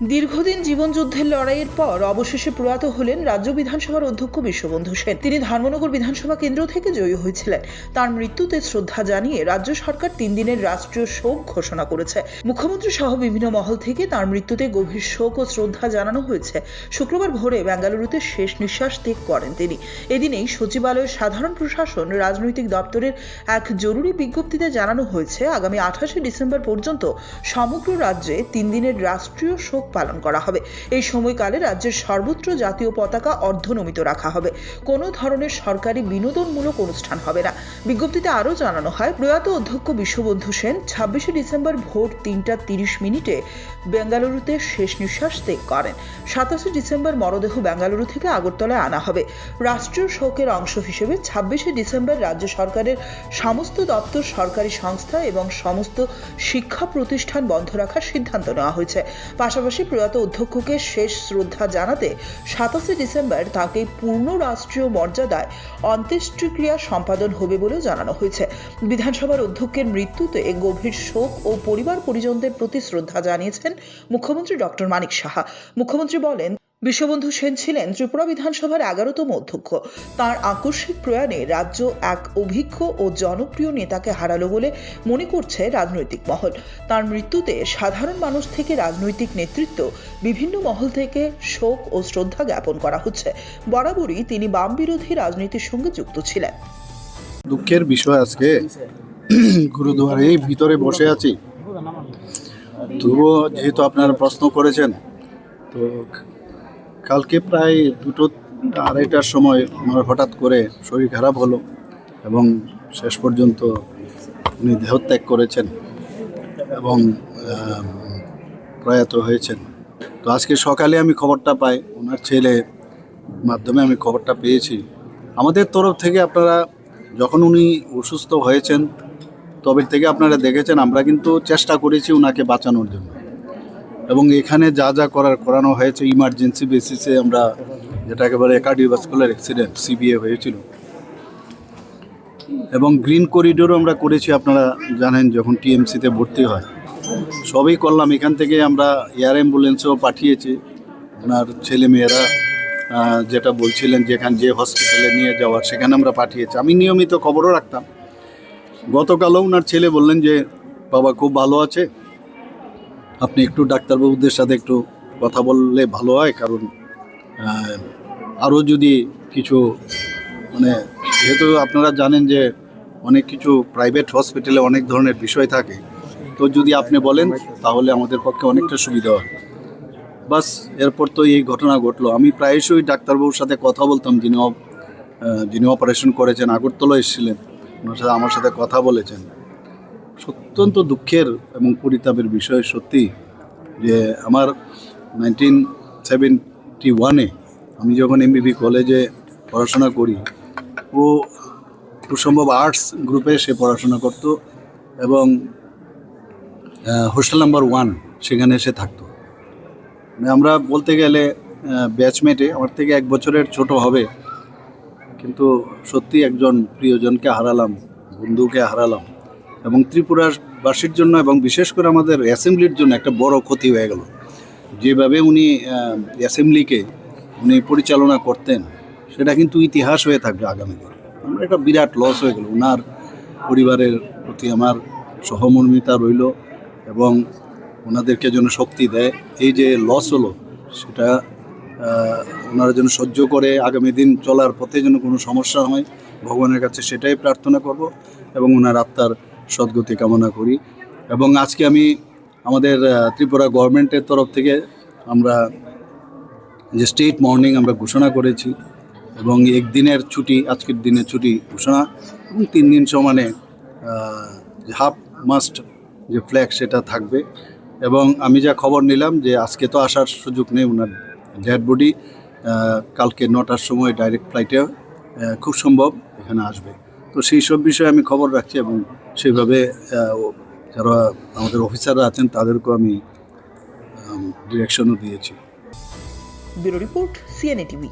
দীর্ঘদিন জীবনযুদ্ধের লড়াইয়ের পর অবশেষে প্রয়াত হলেন রাজ্য বিধানসভার অধ্যক্ষ বিশ্ববন্ধু সেন। তিনি ধর্মনগর বিধানসভা কেন্দ্র থেকে জয়ী হয়েছিলেন। তার মৃত্যুতে শ্রদ্ধা জানিয়ে রাজ্য সরকার তিন দিনের রাষ্ট্রীয় শোক ঘোষণা করেছে। মুখ্যমন্ত্রী সহ বিভিন্ন মহল থেকে তার মৃত্যুতে গভীর শোক ও শ্রদ্ধা জানানো হয়েছে। শুক্রবার ভোরে বেঙ্গালুরুতে শেষ নিঃশ্বাস ত্যাগ করেন তিনি। এদিনেই সচিবালয়ের সাধারণ প্রশাসন, রাজনৈতিক দপ্তরের এক জরুরি বিজ্ঞপ্তিতে জানানো হয়েছে, আগামী আঠাশে ডিসেম্বর পর্যন্ত সমগ্র রাজ্যে তিন দিনের রাষ্ট্রীয় শোক পালন করা হবে। এই সময়কালে রাজ্যের সর্বত্র জাতীয় পতাকা অর্ধনমিত রাখা হবে। কোনো ধরনের সরকারি বিনোদনমূলক অনুষ্ঠান হবে না। বিজ্ঞপ্তিতে আরও জানানো হয়, প্রয়াত অধ্যক্ষ বিশ্ববন্ধু সেন ছাব্বিশে ডিসেম্বর ভোর তিনটা তিরিশ মিনিটে বেঙ্গালুরুতে শেষ নিঃশ্বাস ত্যাগ করেন। সাতাশে ডিসেম্বর মরদেহ বেঙ্গালুরু থেকে আগরতলায় আনা হবে। রাষ্ট্রীয় শোকের অংশ হিসেবে ছাব্বিশে ডিসেম্বর রাজ্য সরকারের সমস্ত দপ্তর, সরকারি সংস্থা এবং সমস্ত শিক্ষা প্রতিষ্ঠান বন্ধ রাখার সিদ্ধান্ত নেওয়া হয়েছে। পাশাপাশি প্রয়াত অধ্যক্ষকে শেষ শ্রদ্ধা জানাতে সাতাশে ডিসেম্বর তাকে পূর্ণ রাষ্ট্রীয় মর্যাদায় অন্ত্যেষ্টিক্রিয়া সম্পাদন হবে বলেও জানানো হয়েছে। বিধানসভার অধ্যক্ষের মৃত্যুতে গভীর শোক ও পরিবার পরিজনদের প্রতি শ্রদ্ধা জানিয়েছেন মুখ্যমন্ত্রী ডক্টর মানিক সাহা। মুখ্যমন্ত্রী বলেন বিশ্ববন্ধু সেন ছিলেন ত্রিপুরা বিধানসভার এগারোতম অধ্যক্ষ। তার আকস্মিক প্রয়াণে রাজ্য এক অভিজ্ঞ ও জনপ্রিয় নেতাকে হারালো বলে মনে করছে রাজনৈতিক মহল। তার মৃত্যুতে সাধারণ মানুষ থেকে রাজনৈতিক নেতৃত্ব, বিভিন্ন মহল থেকে শোক ও শ্রদ্ধা জ্ঞাপন করা হচ্ছে। বরাবরই তিনি বাম বিরোধী রাজনীতির সঙ্গে যুক্ত ছিলেন। দুঃখের বিষয় আজকে গুরুদুয়ারেই ভিতরে বসে আছি। তবুও যেহেতু আপনারা প্রশ্ন করেছেন, তো কালকে প্রায় দুটো আড়াইটার সময় আমার হঠাৎ করে শরীর খারাপ হলো এবং শেষ পর্যন্ত উনি দেহত্যাগ করেছেন এবং প্রয়াত হয়েছেন। তো আজকে সকালে আমি খবরটা পাই, ওনার ছেলে মাধ্যমে আমি খবরটা পেয়েছি। আমাদের তরফ থেকে আপনারা যখন উনি অসুস্থ হয়েছেন, তবে থেকে আপনারা দেখেছেন, আমরা কিন্তু চেষ্টা করেছি ওনাকে বাঁচানোর জন্য। এবং এখানে যা যা করার করানো হয়েছে ইমার্জেন্সি বেসিসে আমরা যেটাকে বলে কার্ডিওভাস্কুলার অ্যাক্সিডেন্ট সিবিএ হয়েছিল। এবং গ্রিন করিডোরও আমরা করেছি, আপনারা জানেন যখন টিএমসিতে ভর্তি হয়। সবই করলাম, এখান থেকে আমরা এয়ার অ্যাম্বুলেন্সও পাঠিয়েছি। ওনার ছেলেমেয়েরা যেটা বলছিলেন যেখান যে হসপিটালে নিয়ে যাওয়ার, সেখানে আমরা পাঠিয়েছি। আমি নিয়মিত খবরও রাখতাম। গতকালও ওনার ছেলে বললেন যে, বাবা খুব ভালো আছে। আপনি একটু ডাক্তারবাবুদের সাথে একটু কথা বললে ভালো হয়, কারণ আরও যদি কিছু মানে যেহেতু আপনারা জানেন যে অনেক কিছু প্রাইভেট হসপিটালে অনেক ধরনের বিষয় থাকে, তো যদি আপনি বলেন তাহলে আমাদের পক্ষে অনেকটা সুবিধা হয়। বাস, এরপর তো এই ঘটনা ঘটলো। আমি প্রায়শই ডাক্তারবাবুর সাথে কথা বলতাম, যিনি যিনি অপারেশন করেছেন আগরতলা এসেছিলেন, ওনার সাথে, আমার সাথে কথা বলেছেন। অত্যন্ত দুঃখের এবং পরিতাপের বিষয় সত্যি যে আমার নাইনটিন সেভেন্টি ওয়ানে আমি যখন এমবিবি কলেজে পড়াশোনা করি, ও সম্ভব আর্টস গ্রুপে সে পড়াশোনা করত এবং হোস্টেল নাম্বার ওয়ান সেখানে সে থাকতো। মানে আমরা বলতে গেলে ব্যাচমেটে আমার থেকে এক বছরের ছোট হবে, কিন্তু সত্যি একজন প্রিয়জনকে হারালাম, বন্ধুকে হারালাম। এবং ত্রিপুরাবাসীর জন্য এবং বিশেষ করে আমাদের অ্যাসেম্বলির জন্য একটা বড় ক্ষতি হয়ে গেল। যেভাবে উনি অ্যাসেম্বলিকে উনি পরিচালনা করতেন, সেটা কিন্তু ইতিহাস হয়ে থাকবে আগামী দিন। আমরা একটা বিরাট লস হয়ে গেল। ওনার পরিবারের প্রতি আমার সহমর্মিতা রইল এবং ওনাদেরকে যেন শক্তি দেয়। এই যে লস হলো, সেটা ওনারা যেন সহ্য করে আগামী দিন চলার পথে যেন কোনো সমস্যা হয়, ভগবানের কাছে সেটাই প্রার্থনা করব এবং ওনার আত্মার সদ্গতি কামনা করি। এবং আজকে আমি আমাদের ত্রিপুরা গভর্নমেন্টের তরফ থেকে আমরা যে স্টেট মর্নিং আমরা ঘোষণা করেছি এবং একদিনের ছুটি, আজকের দিনের ছুটি ঘোষণা, এবং তিন দিন সমানে হাফ মাস্ট যে ফ্ল্যাগ সেটা থাকবে। এবং আমি যা খবর নিলাম যে আজকে তো আসার সুযোগ নেই ওনার ডেড বডি কালকে নটার সময় ডাইরেক্ট ফ্লাইটে খুব সম্ভব এখানে আসবে। তো সেই সব বিষয়ে আমি খবর রাখছি এবং সেইভাবে যারা আমাদের অফিসাররা আছেন তাদেরকেও আমি ডিরেকশনও দিয়েছি। Bureau report CNA TV.